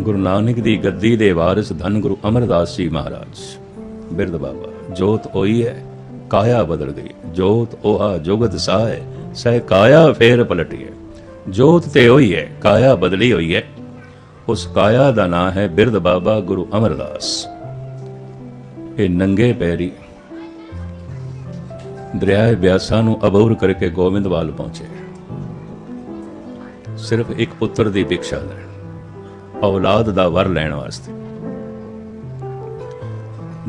ਗੁਰੂ ਨਾਨਕ ਦੀ ਗੱਦੀ ਦੇ ਵਾਰਿਸ ਧੰਨ ਗੁਰੂ ਅਮਰਦਾਸ ਜੀ ਮਹਾਰਾਜ। ਬਿਰਧ ਬਾਬਾ, ਜੋਤ ਹੋਈ ਹੈ ਕਾਇਆ ਬਦਲ ਗਈ। ਜੋਤ 오ਹਾ ਜੁਗਤ ਸਾਏ, ਸਹਿ ਕਾਇਆ ਫੇਰ ਪਲਟੀਏ ਜੋਤ ਤੇ ਹੋਈ ਹੈ ਕਾਇਆ ਬਦਲੀ ਹੋਈ ਹੈ ਉਸ ਕਾਇਆ ਦਾ ਨਾਮ ਹੈ ਬਿਰਧ ਬਾਬਾ ਗੁਰੂ ਅਮਰਦਾਸ। ਇਹ ਨੰਗੇ ਪੈਰੀ ਦਰਿਆ ਬਿਆਸਾ ਨੂੰ ਅਬੌਰ ਕਰਕੇ ਗੋਬਿੰਦਵਾਲ ਪਹੁੰਚੇ। ਸਿਰਫ ਇੱਕ ਪੁੱਤਰ ਦੀ ਭਿਕਸ਼ਾ ਲੈਣ। ਔਲਾਦ ਦਾ ਵਰ ਲੈਣ ਵਾਸਤੇ।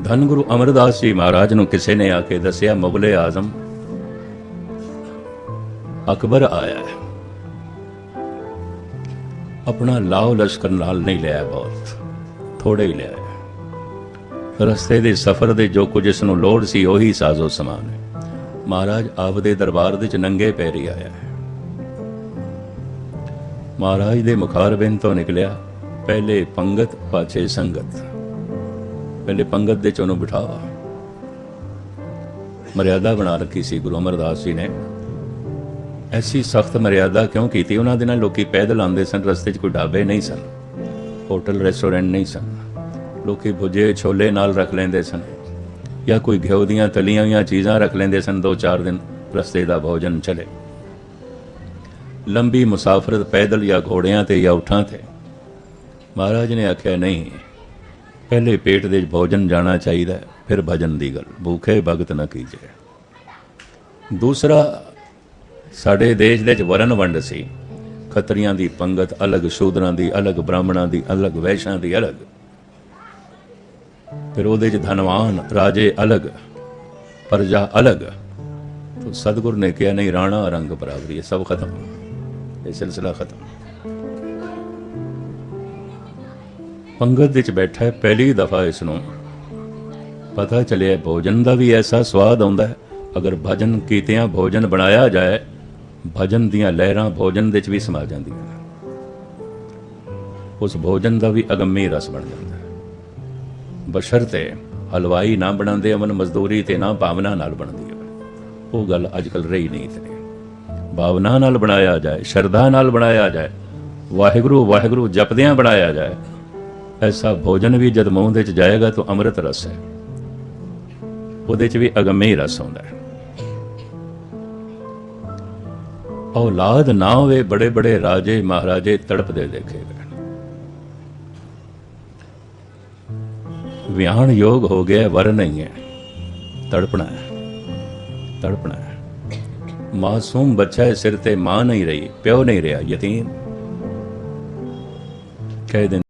ਧੰਨ ਗੁਰੂ ਅਮਰਦਾਸ ਜੀ ਮਹਾਰਾਜ ਨੂੰ ਕਿਸੇ ਨੇ ਆ ਕੇ ਦੱਸਿਆ, ਮੁਗਲੇ ਆਜ਼ਮ, ਅਕਬਰ ਆਇਆ ਹੈ। ਆਪਣਾ ਲਾਓ ਲਸ਼ਕਰ ਨਾਲ ਨਹੀਂ ਲਿਆ ਬਹੁਤ ਥੋੜੇ ਹੀ ਲਿਆ ਰਸਤੇ ਦੇ ਸਫ਼ਰ ਦੇ ਜੋ ਕੁਝ ਇਸ ਨੂੰ ਲੋੜ ਸੀ, ਉਹੀ ਸਾਜ਼ੋ ਸਮਾਨ ਹੈ। ਮਹਾਰਾਜ ਆਪ ਦੇ ਦਰਬਾਰ ਵਿੱਚ ਨੰਗੇ ਪੈਰੀ ਆਇਆ ਹੈ। ਮਹਾਰਾਜ ਦੇ ਮੁਖਾਰਬਿੰਦ ਤੋਂ ਨਿਕਲਿਆ। ਪਹਿਲੇ ਪੰਗਤ, ਪਾਛੇ ਸੰਗਤ। ਪਹਿਲੇ ਪੰਗਤ ਦੇ ਚ ਉਹਨੂੰ ਬਿਠਾਵਾ ਮਰਿਆਦਾ ਬਣਾ ਰੱਖੀ ਸੀ ਗੁਰੂ ਅਮਰਦਾਸ ਜੀ ਨੇ। ਐਸੀ ਸਖਤ ਮਰਿਆਦਾ ਕਿਉਂ ਕੀਤੀ? ਉਹਨਾਂ ਦੇ ਨਾਲ ਲੋਕੀ ਪੈਦਲ ਆਉਂਦੇ ਸਨ, ਰਸਤੇ 'ਚ ਕੋਈ ਢਾਬੇ ਨਹੀਂ ਸਨ। ਹੋਟਲ, ਰੈਸਟੋਰੈਂਟ ਨਹੀਂ ਸਨ। ਲੋਕੀ ਭੁਜੇ, ਛੋਲੇ ਨਾਲ ਰੱਖ ਲੈਂਦੇ ਸਨ। ਜਾਂ ਕੋਈ ਘਿਓ ਦੀਆਂ ਤਲੀਆਂ ਹੋਈਆਂ ਚੀਜ਼ਾਂ ਰੱਖ ਲੈਂਦੇ ਸਨ, ਦੋ ਚਾਰ ਦਿਨ ਰਸਤੇ ਦਾ ਭੋਜਨ ਚਲੇ। ਲੰਬੀ ਮੁਸਾਫਰਤ ਪੈਦਲ ਜਾਂ ਘੋੜਿਆਂ ਤੇ ਜਾਂ ਉਠਾਂ ਤੇ ਮਹਾਰਾਜ ਨੇ ਆਖਿਆ, ਨਹੀਂ, ਪਹਿਲੇ ਪੇਟ ਦੇ ਭੋਜਨ ਜਾਣਾ ਚਾਹੀਦਾ, ਫਿਰ ਭਜਨ ਦੀ ਗੱਲ। ਭੁੱਖੇ ਭਗਤ ਨਾ ਕੀਜੇ। ਦੂਸਰਾ, ਸਾਡੇ ਦੇਸ਼ ਦੇ ਵਿੱਚ ਵਰਨ ਵੰਡ ਸੀ। ਖਤਰੀਆਂ ਦੀ ਪੰਗਤ ਅਲੱਗ, ਸ਼ੂਦਰਾਂ ਦੀ ਅਲੱਗ, ਬ੍ਰਾਹਮਣਾਂ ਦੀ ਅਲੱਗ, ਵੈਸ਼ਾਂ ਦੀ ਅਲੱਗ। ਫਿਰ ਉਹਦੇ 'ਚ ਧਨਵਾਨ, ਰਾਜੇ ਅਲੱਗ, ਪਰਜਾ ਅਲੱਗ। ਤੋ ਸਤਗੁਰ ਨੇ ਕਿਹਾ, ਨਹੀਂ, ਰਾਣਾ ਰੰਗ ਬਰਾਬਰੀ ਇਹ ਸਭ ਖਤਮ। ਇਹ ਸਿਲਸਿਲਾ ਖਤਮ। ਪੰਗਤ ਵਿੱਚ ਬੈਠਾ ਪਹਿਲੀ ਦਫਾ ਇਸ ਨੂੰ। ਪਤਾ ਚੱਲਿਆ ਭੋਜਨ ਦਾ ਵੀ ਐਸਾ ਸਵਾਦ ਆਉਂਦਾ ਹੈ, ਅਗਰ ਭਜਨ ਕੀਤਿਆਂ ਭੋਜਨ ਬਣਾਇਆ ਜਾਏ, ਭਜਨ ਦੀਆਂ ਲਹਿਰਾਂ ਭੋਜਨ ਵਿੱਚ ਵੀ ਸਮਾ ਜਾਂਦੀਆਂ ਨੇ। ਉਸ ਭੋਜਨ ਦਾ ਵੀ ਅਗੰਮੀ ਰਸ ਬਣ ਜਾਂਦਾ ਹੈ। ਬਸ਼ਰਤੇ ਹਲਵਾਈ ਨਾ ਬਣਾਉਂਦੇ, ਅਮਨ ਮਜ਼ਦੂਰੀ ਤੇ ਨਾ ਭਾਵਨਾ ਨਾਲ ਬਣਦੀ ਹੈ। ਉਹ ਗੱਲ ਅੱਜ ਕੱਲ ਰਹੀ ਨਹੀਂ ਤੇ ਭਾਵਨਾ ਨਾਲ ਬਣਾਇਆ ਜਾਏ, ਸ਼ਰਧਾ ਨਾਲ ਬਣਾਇਆ ਜਾਏ, ਵਾਹਿਗੁਰੂ ਵਾਹਿਗੁਰੂ ਜਪਦਿਆਂ ਬਣਾਇਆ ਜਾਏ ਐਸਾ ਭੋਜਨ ਵੀ ਜਦ ਮੂੰਹ ਦੇ ਚ ਜਾਏਗਾ ਤਾਂ ਅੰਮ੍ਰਿਤ ਰਸ ਹੈ। ਉਹਦੇ ਚ ਵੀ ਅਗੰਮੇ ਹੀ ਰਸ ਆਉਂਦਾ ਹੈ। ਔਲਾਦ ਨਾ ਹੋਵੇ ਬੜੇ ਬੜੇ ਰਾਜੇ ਮਹਾਰਾਜੇ ਤੜਪਦੇ ਦੇਖੇ ਗਏ ਵਿਆਹਣ ਯੋਗ ਹੋ ਗਿਆ ਵਰ ਨਹੀਂ ਹੈ। ਤੜਪਣਾ ਹੈ। ਤੜਪਣਾ ਹੈ। ਮਾਸੂਮ ਬੱਚਾ ਹੈ ਸਿਰ ਤੇ ਮਾਂ ਨਹੀਂ ਰਹੀ, ਪਿਓ ਨਹੀਂ ਰਿਹਾ, ਯਤੀਮ। ਕਹਿ ਦਿੰਦੇ